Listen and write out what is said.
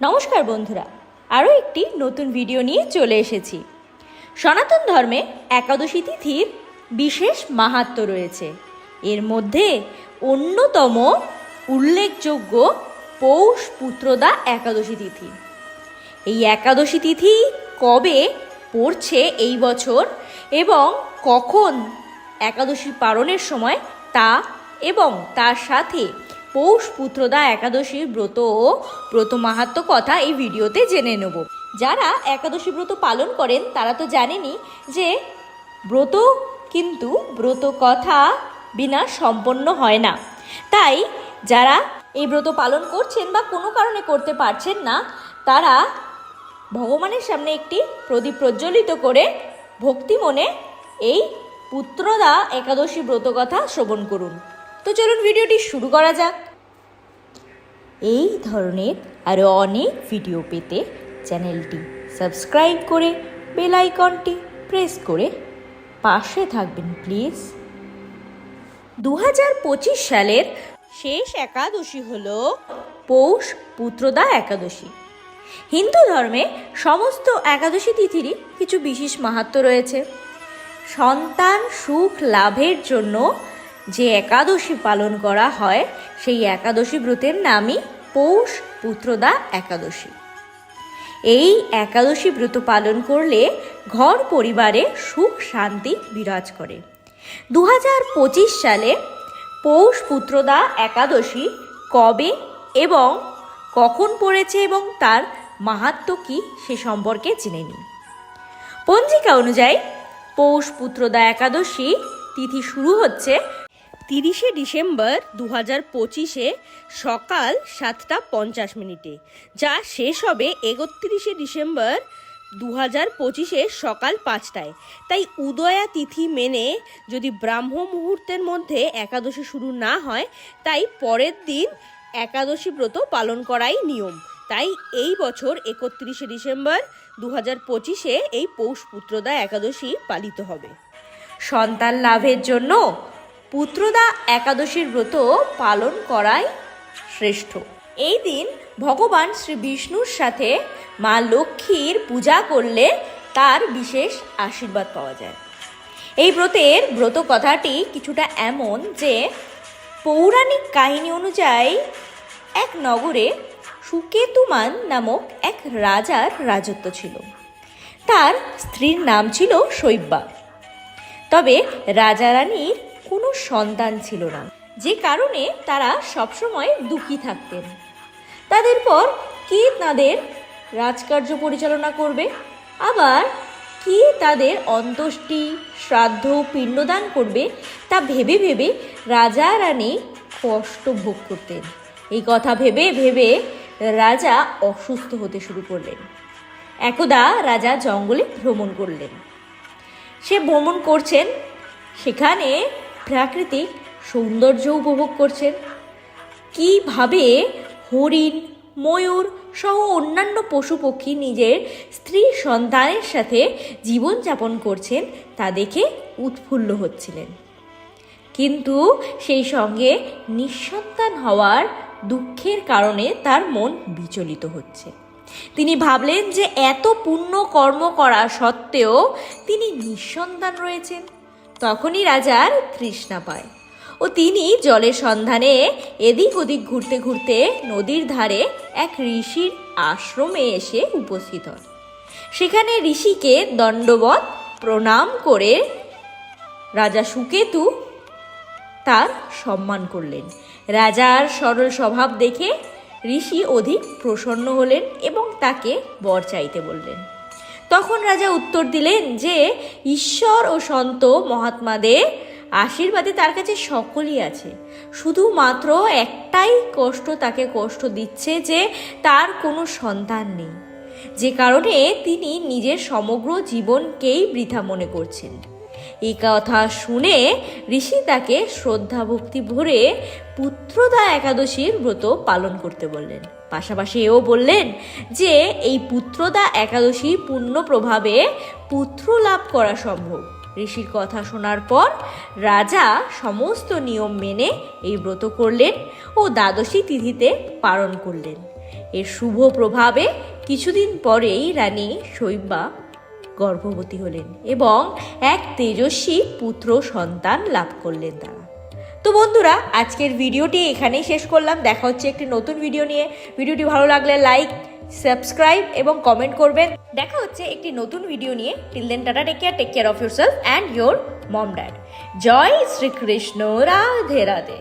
নমস্কার বন্ধুরা, আরও একটি নতুন ভিডিও নিয়ে চলে এসেছি। সনাতন ধর্মে একাদশী তিথির বিশেষ মাহাত্ম্য রয়েছে। এর মধ্যে অন্যতম উল্লেখযোগ্য পৌষ পুত্রদা একাদশী তিথি। এই একাদশী তিথি কবে পড়ছে এই বছর এবং কখন একাদশী পালনের সময় তা এবং তার সাথে পৌষ পুত্রদা একাদশীর ব্রত ও ব্রত মাহাত্ম্য কথা এই ভিডিওতে জেনে নেব। যারা একাদশী ব্রত পালন করেন, তারা তো জানেনই যে ব্রত কিন্তু ব্রত কথা বিনা সম্পন্ন হয় না। তাই যারা এই ব্রত পালন করছেন বা কোনো কারণে করতে পারছেন না, তারা ভগবানের সামনে একটি প্রদীপ প্রজ্বলিত করে ভক্তি মনে এই পুত্রদা একাদশী ব্রত কথা শ্রবণ করুন। তো চলুন ভিডিওটি শুরু করা যাক। এই ধরনের আরও অনেক ভিডিও পেতে চ্যানেলটি সাবস্ক্রাইব করে বেল আইকনটি প্রেস করে পাশে থাকবেন প্লিজ দু সালের শেষ একাদশী হল পৌষ পুত্রদা একাদশী। হিন্দু ধর্মে সমস্ত একাদশী তিথিরই কিছু বিশেষ মাহাত্ম্য রয়েছে। সন্তান সুখ লাভের জন্য যে একাদশী পালন করা হয়, সেই একাদশী ব্রতের নামই পৌষ পুত্রদা একাদশী। এই একাদশী ব্রত পালন করলে ঘর পরিবারে সুখ শান্তি বিরাজ করে। দু হাজার পঁচিশ সালে পৌষ পুত্রদা একাদশী কবে এবং কখন পড়েছে এবং তার মাহাত্ম্য কী সে সম্পর্কে জেনে নিন। পঞ্জিকা অনুযায়ী পৌষ পুত্রদা একাদশী তিথি শুরু হচ্ছে তিরিশে ডিসেম্বর দু হাজার পঁচিশে সকাল সাতটা পঞ্চাশ মিনিটে, যা শেষ হবে একত্রিশে ডিসেম্বর দু হাজার পঁচিশে সকাল পাঁচটায়। তাই উদয়া তিথি মেনে যদি ব্রাহ্ম মুহূর্তের মধ্যে একাদশী শুরু না হয়, তাই পরের দিন একাদশী ব্রত পালন করাই নিয়ম। তাই এই বছর একত্রিশে ডিসেম্বর দু হাজার পঁচিশে এই পৌষ পুত্রদা একাদশী পালিত হবে। সন্তান লাভের জন্য পুত্রদা একাদশীর ব্রত পালন করাই শ্রেষ্ঠ। এই দিন ভগবান শ্রী বিষ্ণুর সাথে মা লক্ষ্মীর পূজা করলে তার বিশেষ আশীর্বাদ পাওয়া যায়। এই ব্রতের ব্রত কথাটি কিছুটা এমন যে, পৌরাণিক কাহিনী অনুযায়ী এক নগরে সুকেতুমান নামক এক রাজার রাজত্ব ছিল। তার স্ত্রীর নাম ছিল শৈব্যা। তবে রাজা রানীর কোনো সন্তান ছিল না। যে কারণে তারা সবসময় দুঃখী থাকতেন। তাদের পর কে তাদের রাজকার্য পরিচালনা করবে? আবার কে তাদের অন্ত্যেষ্টি, শ্রাদ্ধ পিণ্ডদান করবে তা ভেবে ভেবে রাজা রানী কষ্ট ভোগ করতেন। এই কথা ভেবে ভেবে রাজা অসুস্থ হতে শুরু করলেন। একদা রাজা জঙ্গলে ভ্রমণ করলেন। সে ভ্রমণ করছেন সেখানে প্রাকৃতিক সৌন্দর্য উপভোগ করছেন। কীভাবে হরিণ, ময়ূর সহ অন্যান্য পশু পক্ষী নিজের স্ত্রী সন্তানের সাথে জীবনযাপন করছেন তা দেখে উৎফুল্ল হচ্ছিলেন। কিন্তু সেই সঙ্গে নিঃসন্তান হওয়ার দুঃখের কারণে তার মন বিচলিত হচ্ছে। তিনি ভাবলেন যে এত পুণ্য কর্ম করা সত্ত্বেও তিনি নিঃসন্তান রয়েছেন। তখনই রাজার তৃষ্ণা পায় ও তিনি জলের সন্ধানে এদিক ওদিক ঘুরতে ঘুরতে নদীর ধারে এক ঋষির আশ্রমে এসে উপস্থিত হন। সেখানে ঋষিকে দণ্ডবত প্রণাম করে রাজা সুকেতু তার সম্মান করলেন। রাজার সরল স্বভাব দেখে ঋষি অধিক প্রসন্ন হলেন এবং তাকে বর চাইতে বললেন। তখন রাজা উত্তর দিলেন যে, ঈশ্বর ও সন্ত মহাত্মাদের আশীর্বাদে তার কাছে সকলই আছে। শুধুমাত্র একটাই কষ্ট তাকে কষ্ট দিচ্ছে যে, তার কোনো সন্তান নেই। যে কারণে তিনি নিজের সমগ্র জীবনকেই বৃথা মনে করছেন। এই কথা শুনে ঋষি তাকে শ্রদ্ধা ভক্তি ভরে পুত্রদা একাদশীর ব্রত পালন করতে বললেন। পাশাপাশি এও বললেন যে, এই পুত্রদা একাদশী পূর্ণ প্রভাবে পুত্র লাভ করা সম্ভব। ঋষির কথা শোনার পর রাজা সমস্ত নিয়ম মেনে এই ব্রত করলেন ও দ্বাদশী তিথিতে পালন করলেন। এর শুভ প্রভাবে কিছুদিন পরেই রানী শৈবা গর্ভবতী হলেন এবং এক তেজস্বী পুত্র সন্তান লাভ করলেন তারা। তো বন্ধুরা, আজকের ভিডিওটি এখানেই শেষ করলাম। দেখা হচ্ছে একটি নতুন ভিডিও নিয়ে। ভিডিওটি ভালো লাগলে লাইক, সাবস্ক্রাইব এবং কমেন্ট করবেন। দেখা হচ্ছে একটি নতুন ভিডিও নিয়ে। Till then tata take care take care of yourself and your mom dad Joy Shrikrishna, Radhe Radhe.